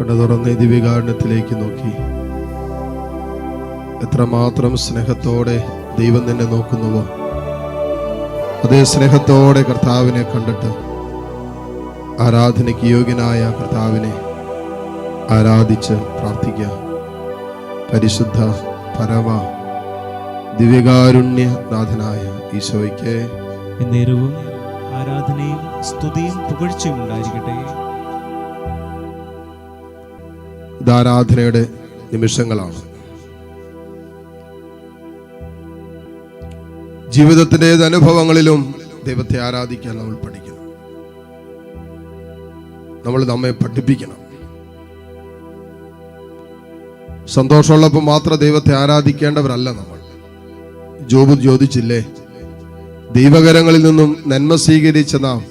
കണ്ണു തുറന്ന് ദിവ്യകാരണത്തിലേക്ക് നോക്കി. എത്രമാത്രം സ്നേഹത്തോടെ ദൈവം നിന്നെ നോക്കുന്നുവോ. അതേ സ്നേഹത്തോടെ കർത്താവിനെ കണ്ടിട്ട് ആരാധനയ്ക്ക് യോഗ്യനായ കർത്താവിനെ ആരാധിച്ച് പ്രാർത്ഥിക്കുക പരിശുദ്ധ പരമ ദിവ്യകാരുണ്യനാഥനായ ഈശോയ്ക്ക്. ആരാധനയും സ്തുതിയും പുകഴ്ചയും ഉണ്ടായിരിക്കട്ടെ. ഇത് ആരാധനയുടെ നിമിഷങ്ങളാണ്. ജീവിതത്തിന്റെ അനുഭവങ്ങളിലും ദൈവത്തെ ആരാധിക്കാൻ നമ്മൾ പഠിക്കണം. നമ്മൾ നമ്മെ പഠിപ്പിക്കണം. സന്തോഷമുള്ളപ്പോൾ മാത്രം ദൈവത്തെ ആരാധിക്കേണ്ടവരല്ല നമ്മൾ. ജോബ് ചോദിച്ചില്ലേ? ദൈവകരങ്ങളിൽ നിന്നും നന്മ സ്വീകരിച്ച നാം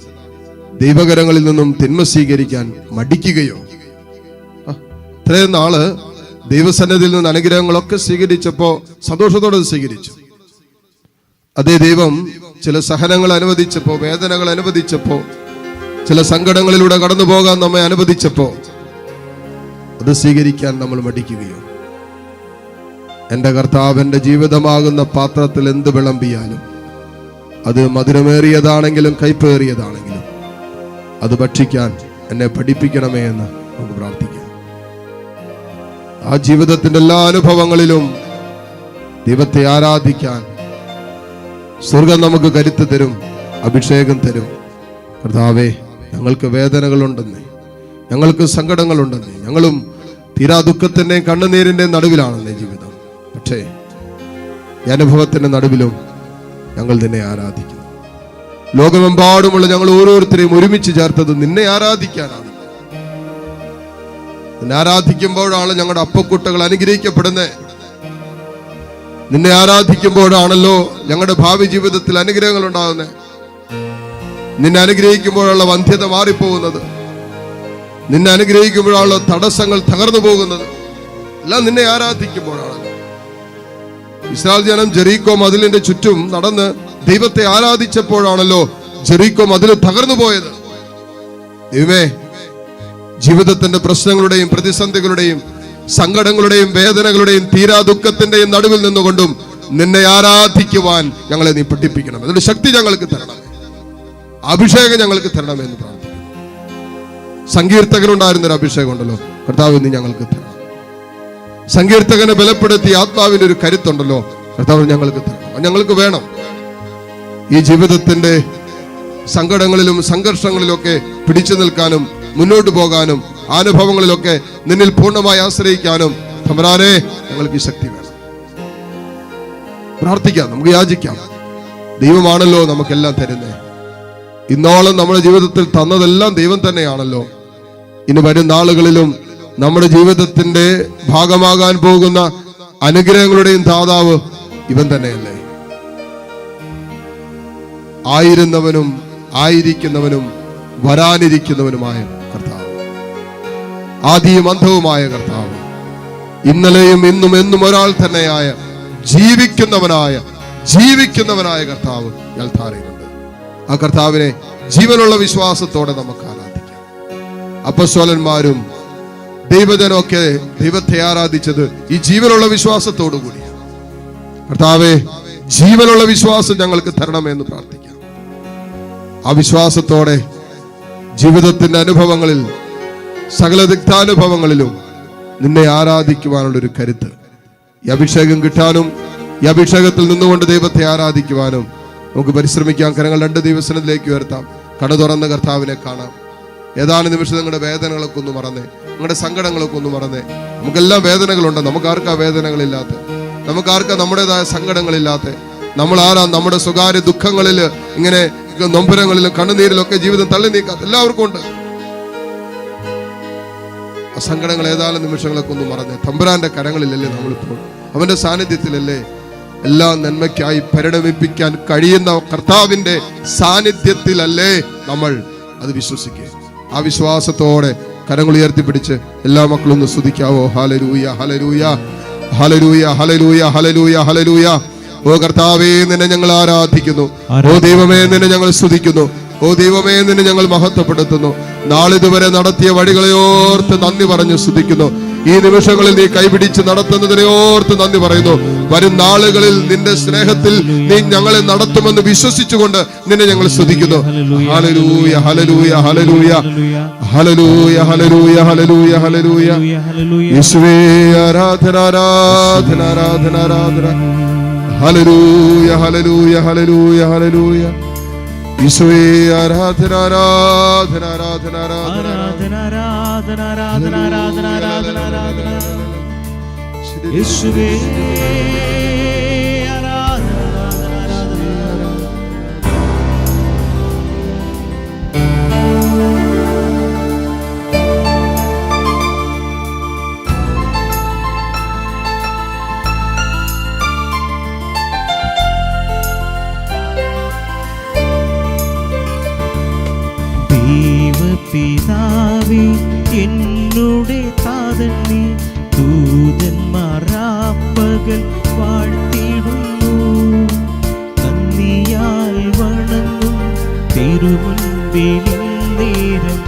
ദൈവകരങ്ങളിൽ നിന്നും തിന്മ സ്വീകരിക്കാൻ മടിക്കുകയോ ഇത്രയും നാൾ ദൈവസന്നിധിയിൽ നിന്ന് അനുഗ്രഹങ്ങളൊക്കെ സ്വീകരിച്ചപ്പോ സന്തോഷത്തോടെ സ്വീകരിച്ചു. അതേ ദൈവം ചില സഹനങ്ങൾ അനുവദിച്ചപ്പോ വേദനകൾ അനുവദിച്ചപ്പോ ചില സങ്കടങ്ങളിലൂടെ കടന്നു പോകാൻ നമ്മെ അനുവദിച്ചപ്പോ അത് സ്വീകരിക്കാൻ നമ്മൾ മടിക്കുകയോ എന്റെ കർത്താവ് എന്റെ ജീവിതമാകുന്ന പാത്രത്തിൽ എന്ത് വിളമ്പിയാലും അത് മധുരമേറിയതാണെങ്കിലും കൈപ്പേറിയതാണെങ്കിലും അത് ഭക്ഷിക്കാൻ എന്നെ പഠിപ്പിക്കണമേ എന്ന് നമുക്ക് പ്രാർത്ഥിക്കാം. ആ ജീവിതത്തിന്റെ എല്ലാ അനുഭവങ്ങളിലും ദൈവത്തെ ആരാധിക്കാൻ സ്വർഗം നമുക്ക് കരുത്ത് തരും അഭിഷേകം തരും. കർത്താവേ ഞങ്ങൾക്ക് വേദനകളുണ്ടെന്നേ ഞങ്ങൾക്ക് സങ്കടങ്ങളുണ്ടെന്നേ ഞങ്ങളും തീരാ ദുഃഖത്തിന്റെയും കണ്ണുനീരിന്റെയും നടുവിലാണെന്നേ ജീവിതം. പക്ഷേ ഈ അനുഭവത്തിന്റെ നടുവിലും ഞങ്ങൾ നിന്നെ ആരാധിക്കുന്നു. ലോകമെമ്പാടുമുള്ള ഞങ്ങൾ ഓരോരുത്തരെയും ഒരുമിച്ച് ചേർത്തത് നിന്നെ ആരാധിക്കാനാണ്. നിന്നെ ആരാധിക്കുമ്പോഴാണ് ഞങ്ങളുടെ അപ്പക്കുട്ടകൾ അനുഗ്രഹിക്കപ്പെടുന്നത് നിന്നെ ആരാധിക്കുമ്പോഴാണല്ലോ ഞങ്ങളുടെ ഭാവി ജീവിതത്തിൽ അനുഗ്രഹങ്ങൾ ഉണ്ടാകുന്നത് നിന്നെ അനുഗ്രഹിക്കുമ്പോഴുള്ള വന്ധ്യത മാറിപ്പോകുന്നത്. നിന്നെ അനുഗ്രഹിക്കുമ്പോഴുള്ള തടസ്സങ്ങൾ തകർന്നു പോകുന്നത്. എല്ലാം നിന്നെ ആരാധിക്കുമ്പോഴാണ്. ഇസ്രായേൽ ജനം ജെറീക്കോ മതിലിന്റെ ചുറ്റും നടന്ന് ദൈവത്തെ ആരാധിച്ചപ്പോഴാണല്ലോ ജെറീക്കോ മതിൽ തകർന്നു പോയത്. ദൈവമേ ജീവിതത്തിന്റെ പ്രശ്നങ്ങളുടെയും പ്രതിസന്ധികളുടെയും സങ്കടങ്ങളുടെയും വേദനകളുടെയും തീരാ ദുഃഖത്തിന്റെയും നടുവിൽ നിന്നുകൊണ്ടും നിന്നെ ആരാധിക്കുവാൻ ഞങ്ങളെ നീ പഠിപ്പിക്കണം. അതിന്റെ ശക്തി ഞങ്ങൾക്ക് തരണം അഭിഷേകം ഞങ്ങൾക്ക് തരണം എന്ന് പ്രാർത്ഥിക്കുന്നു. സങ്കീർത്തകനുണ്ടായിരുന്ന ഒരു അഭിഷേകം ഉണ്ടല്ലോ. കർത്താവ് നീ ഞങ്ങൾക്ക് തരണം. സങ്കീർത്തകനെ ബലപ്പെടുത്തി ആത്മാവിന്റെ ഒരു കരുത്തുണ്ടല്ലോ. കർത്താവ് ഞങ്ങൾക്ക് തരണം. ഞങ്ങൾക്ക് വേണം. ഈ ജീവിതത്തിന്റെ സങ്കടങ്ങളിലും സംഘർഷങ്ങളിലൊക്കെ പിടിച്ചു നിൽക്കാനും മുന്നോട്ട് പോകാനും അനുഭവങ്ങളിലൊക്കെ നിന്നിൽ പൂർണമായി ആശ്രയിക്കാനും തമരാനെ ഞങ്ങൾക്ക് ഈ ശക്തി വേണം. പ്രാർത്ഥിക്കാം നമുക്ക് യാചിക്കാം. ദൈവമാണല്ലോ നമുക്കെല്ലാം തരുന്നത് ഇന്നോളം നമ്മുടെ ജീവിതത്തിൽ തന്നതെല്ലാം ദൈവം തന്നെയാണല്ലോ. ഇനി വരും നാളുകളിലും നമ്മുടെ ജീവിതത്തിന്റെ ഭാഗമാകാൻ പോകുന്ന അനുഗ്രഹങ്ങളുടെയും ദാതാവ് ഇവൻ തന്നെയല്ലേ. ആയിരുന്നവനും ആയിരിക്കുന്നവനും വരാനിരിക്കുന്നവനുമായ ആദിയും അന്ധവുമായ കർത്താവ്. ഇന്നലെയും ഇന്നും എന്നും ഒരാൾ തന്നെയായ ജീവിക്കുന്നവനായ ജീവിക്കുന്നവനായ കർത്താവ് യൽധാരയിലുണ്ട് ആ കർത്താവിനെ ജീവനുള്ള വിശ്വാസത്തോടെ നമുക്ക് ആരാധിക്കാം. അപ്പസ്വലന്മാരും ദൈവജനമൊക്കെ ദൈവത്തെ ആരാധിച്ചത് ഈ ജീവനുള്ള വിശ്വാസത്തോടു കൂടിയാണ്. കർത്താവെ ജീവനുള്ള വിശ്വാസം ഞങ്ങൾക്ക് തരണമെന്ന് പ്രാർത്ഥിക്കാം. ആ വിശ്വാസത്തോടെ ജീവിതത്തിന്റെ അനുഭവങ്ങളിൽ സകല ദിക്താനുഭവങ്ങളിലും നിന്നെ ആരാധിക്കുവാനുള്ള ഒരു കരുത്ത്. ഈ അഭിഷേകം കിട്ടാനും ഈ അഭിഷേകത്തിൽ നിന്നുകൊണ്ട് ദൈവത്തെ ആരാധിക്കുവാനും നമുക്ക് പരിശ്രമിക്കാം. കരങ്ങൾ രണ്ട് ദിവസത്തിലേക്ക് ഉയർത്താം. കട തുറന്ന കർത്താവിനെ കാണാം. ഏതാനും നിമിഷം നിങ്ങളുടെ വേദനകളൊക്കെ ഒന്ന് മറന്നേ. നിങ്ങളുടെ സങ്കടങ്ങളൊക്കെ ഒന്ന് മറന്നേ. നമുക്കെല്ലാം വേദനകളുണ്ട്. നമുക്ക് ആർക്കാ വേദനകളില്ലാത്ത. നമുക്ക് ആർക്കാ നമ്മുടേതായ സങ്കടങ്ങളില്ലാത്ത. നമ്മൾ ആരാ നമ്മുടെ സ്വകാര്യ ദുഃഖങ്ങളിൽ ഇങ്ങനെ നൊമ്പരങ്ങളിലും കണ്ണുനീരിലൊക്കെ ജീവിതം തള്ളി നീക്കാത്ത എല്ലാവർക്കും ഉണ്ട്. സങ്കടങ്ങൾ ഏതാനും നിമിഷങ്ങളൊക്കെ ഒന്ന് മറന്ന്. തമ്പുരാന്റെ കരങ്ങളിലല്ലേ നമ്മളിപ്പോൾ. അവന്റെ സാന്നിധ്യത്തിലല്ലേ എല്ലാ നന്മയ്ക്കായി പരിണമിപ്പിക്കാൻ കഴിയുന്ന കർത്താവിന്റെ സാന്നിധ്യത്തിലല്ലേ നമ്മൾ അത് വിശ്വസിക്കുക. ആ വിശ്വാസത്തോടെ കരങ്ങൾ ഉയർത്തിപ്പിടിച്ച് എല്ലാ മക്കളും ഒന്ന് സ്തുതിക്കാവോ? ഹലരൂയ ഹലരൂയ ഹലരൂയ ഹലരൂയ ഹലരൂയ ഹലരൂയ ഓ കർത്താവേ നിന്നെ ഞങ്ങൾ ആരാധിക്കുന്നു. ഓ ദൈവമേ നിന്നെ ഞങ്ങൾ സ്തുതിക്കുന്നു. ഓ ദൈവമേ നിന്നെ ഞങ്ങൾ മഹത്വപ്പെടുത്തുന്നു. നാളിതുവരെ നടത്തിയ വഴികളെ ഓർത്ത് നന്ദി പറഞ്ഞു സ്തുതിക്കുന്നു. ഈ നിമിഷങ്ങളിൽ നീ കൈപിടിച്ച് നടത്തുന്നതിനെ ഓർത്ത് നന്ദി പറയുന്നു. വരും നാളുകളിൽ നിന്റെ സ്നേഹത്തിൽ നീ ഞങ്ങളെ നടത്തുമെന്ന് വിശ്വസിച്ചുകൊണ്ട് നിന്നെ ഞങ്ങൾ സ്തുതിക്കുന്നു. ഹലലൂയ ഹലലൂയ ഹലലൂയ ഹലലൂയ ഹലലൂയ ഹലലൂയ ഹലലൂയ യേശുവേ ആരാധന ആരാധന ആരാധന ആരാധന. ഹലലൂയ ഹലലൂയ ഹലലൂയ ഹലലൂയ യേശുവേ ആരാധന ആരാധന ആരാധന ആരാധന ആരാധന ആരാധന ആരാധന ആരാധന ആരാധന ആരാധന യേശുവേ യേശുവി എന്നുടെ താതൻ നീ ദൂതന്മാരാപ്പകൽ നന്ദിയാൽ വണങ്ങും തിരുമുൻപിലും നേരം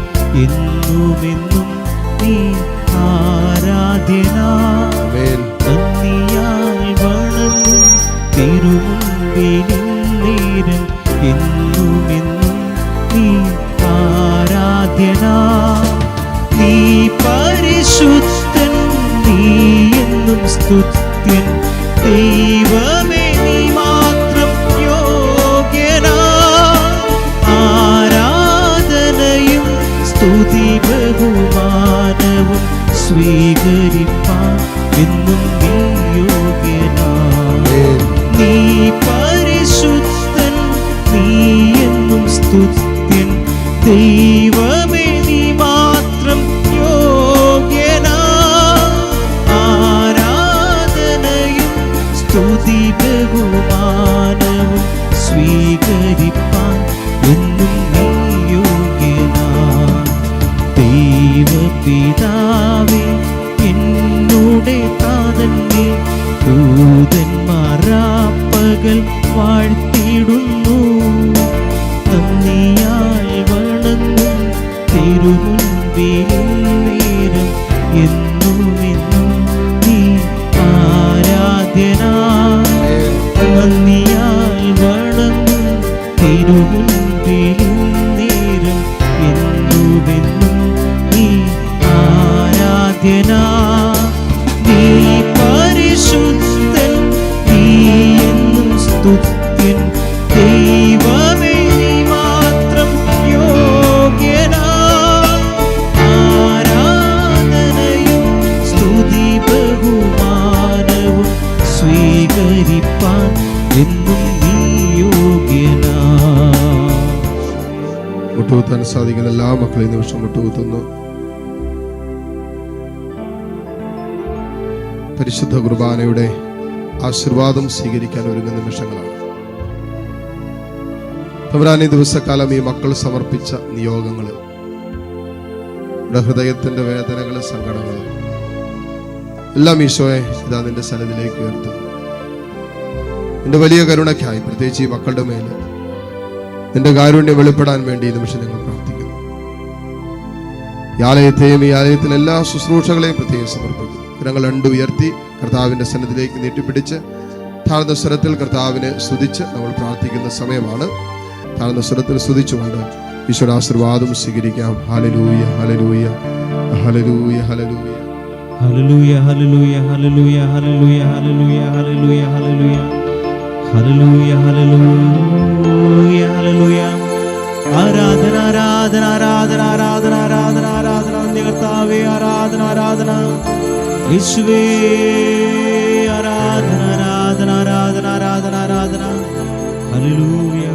എന്നും സ്തുത്യൻ ദൈവമേ നീ മാത്രം യോഗ്യന. ആരാധനയും സ്തുതി ബഹുമാനവും സ്വീകരിപ്പാൻ എന്നും നീ യോഗ്യന. നീ പരിശുദ്ധൻ നീ എന്നും സ്തുത്യൻ ദൈവമേ be in മുട്ടുകുത്താൻ സാധിക്കുന്ന എല്ലാ മക്കളെയും നിമിഷം മുട്ടുകുത്തുന്നു പരിശുദ്ധ കുർബാനയുടെ ആശീർവാദം സ്വീകരിക്കാൻ ഒരുങ്ങുന്ന നിമിഷങ്ങളാണ്. തമ്പുരാൻ ദിവസക്കാലം ഈ മക്കൾ സമർപ്പിച്ച നിയോഗങ്ങൾ ഹൃദയത്തിന്റെ വേദനകൾ സങ്കടങ്ങൾ എല്ലാം ഈശോയെ ഇതാ നിന്റെ സന്നിധിയിലേക്ക് ഉയർത്തുന്നു. നിന്റെ വലിയ കരുണയ്ക്കായി പ്രത്യേകിച്ച് ഈ മക്കളുടെ മേൽ നിന്റെ കാരുണ്യം വെളിപ്പെടാൻ വേണ്ടി ഈ നിമിഷം ഞങ്ങൾ പ്രാർത്ഥിക്കുന്നു. ഈ ആലയത്തെയും ഈ ആലയത്തിലെ എല്ലാ ശുശ്രൂഷകളെയും പ്രത്യേകം സമർപ്പിക്കുന്നു. ഞങ്ങൾ രണ്ട് ഉയർത്തി കർത്താവിന്റെ സന്നദ്ധിലേക്ക് നീട്ടിപ്പിടിച്ച് താഴ്ന്ന സ്വരത്തിൽ കർത്താവിനെ സ്തുതിച്ച് നമ്മൾ പ്രാർത്ഥിക്കുന്ന സമയമാണ്. താഴ്ന്ന സ്വരത്തിൽ സ്തുതിച്ചുകൊണ്ട് ഈശ്വര ആശീർവാദം സ്വീകരിക്കാം. ഹലലൂയ ഹലലൂയ ഹലലൂയ ഹലലൂയ Hallelujah, hallelujah, hallelujah, hallelujah, hallelujah, hallelujah. ഹല്ലേലൂയ ഹല്ലേലൂയ ഹല്ലേലൂയ ആരാധന ആരാധന ആരാധന ആരാധന ആരാധന ആരാധന നന്ദി കർത്താവേ ആരാധന ആരാധന. യേശുവേ ആരാധന ആരാധന ആരാധന ആരാധന ആരാധന. ഹല്ലേലൂയ